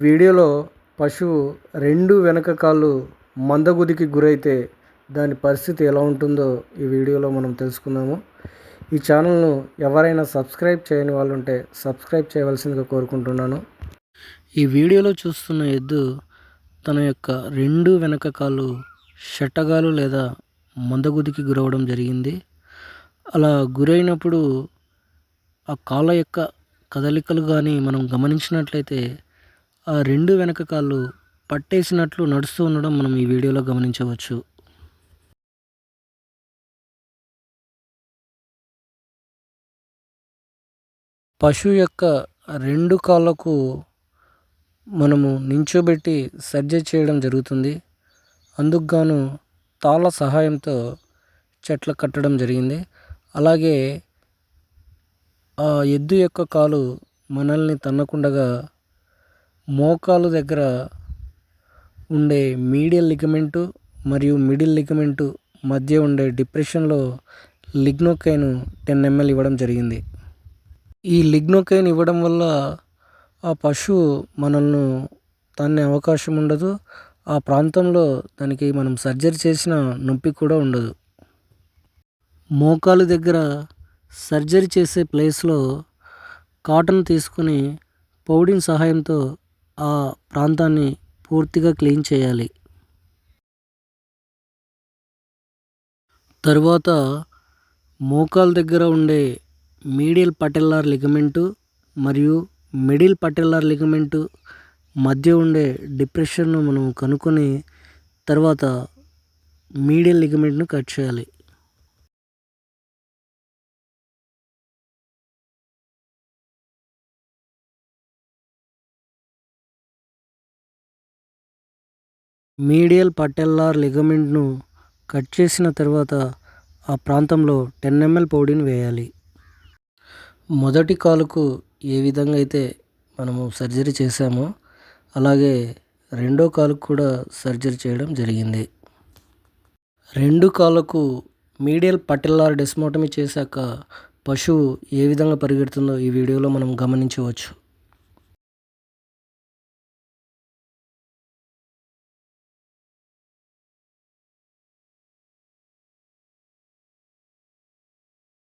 వీడియోలో పశువు రెండు వెనక కాళ్ళు మందగుదికి గురైతే దాని పరిస్థితి ఎలా ఉంటుందో ఈ వీడియోలో మనం తెలుసుకుందాము. ఈ ఛానల్ను ఎవరైనా సబ్స్క్రైబ్ చేయని వాళ్ళు ఉంటే సబ్స్క్రైబ్ చేయవలసిందిగా కోరుకుంటున్నాను. ఈ వీడియోలో చూస్తున్న ఎద్దు తన యొక్క రెండు వెనక కాళ్ళు షట్టగాలు లేదా మందగుదికి గురవడం జరిగింది. అలా గురైనప్పుడు ఆ కాళ్ళ యొక్క కదలికలు కానీ మనం గమనించినట్లయితే ఆ రెండు వెనక కాళ్ళు పట్టేసినట్లు నడుస్తూ ఉండడం మనం ఈ వీడియోలో గమనించవచ్చు. పశువు యొక్క రెండు కాళ్ళకు మనము నించోబెట్టి సర్జరీ చేయడం జరుగుతుంది. అందుకుగాను తాళ్ళ సహాయంతో చెట్ల కట్టడం జరిగింది. అలాగే ఆ ఎద్దు యొక్క కాలు మనల్ని తన్నకుండగా మోకాలు దగ్గర ఉండే మీడియల్ లిగమెంటు మరియు మిడిల్ లిగమెంటు మధ్య ఉండే డిప్రెషన్లో లిగ్నోకైన్ టెన్ ఎంఎల్ ఇవ్వడం జరిగింది. ఈ లిగ్నోకైన్ ఇవ్వడం వల్ల ఆ పశువు మనల్ని తన్నే అవకాశం ఉండదు. ఆ ప్రాంతంలో దానికి మనం సర్జరీ చేసిన నొప్పి కూడా ఉండదు. మోకాలు దగ్గర సర్జరీ చేసే ప్లేస్లో కాటన్ తీసుకుని పౌడింగ్ సహాయంతో ఆ ప్రాంతాన్ని పూర్తిగా క్లీన్ చేయాలి. తరువాత మోకాలు దగ్గర ఉండే మీడియల్ పటెల్లార్ లిగమెంటు మరియు మిడిల్ పటెల్లార్ లిగమెంటు మధ్య ఉండే డిప్రెషన్ను మనం కనుక్కొని తర్వాత మీడియల్ లిగమెంట్ను కట్ చేయాలి. మీడియల్ పటెల్లార్ లిగమెంట్ను కట్ చేసిన తర్వాత ఆ ప్రాంతంలో టెన్ ఎంఎల్ పౌడర్ని వేయాలి. మొదటి కాలుకు ఏ విధంగా అయితే మనము సర్జరీ చేశామో అలాగే రెండో కాలుకు కూడా సర్జరీ చేయడం జరిగింది. రెండు కాళ్ళకు మీడియల్ పటెల్లార్ డెస్మోటమీ చేశాక పశువు ఏ విధంగా పరిగెడుతుందో ఈ వీడియోలో మనం గమనించవచ్చు.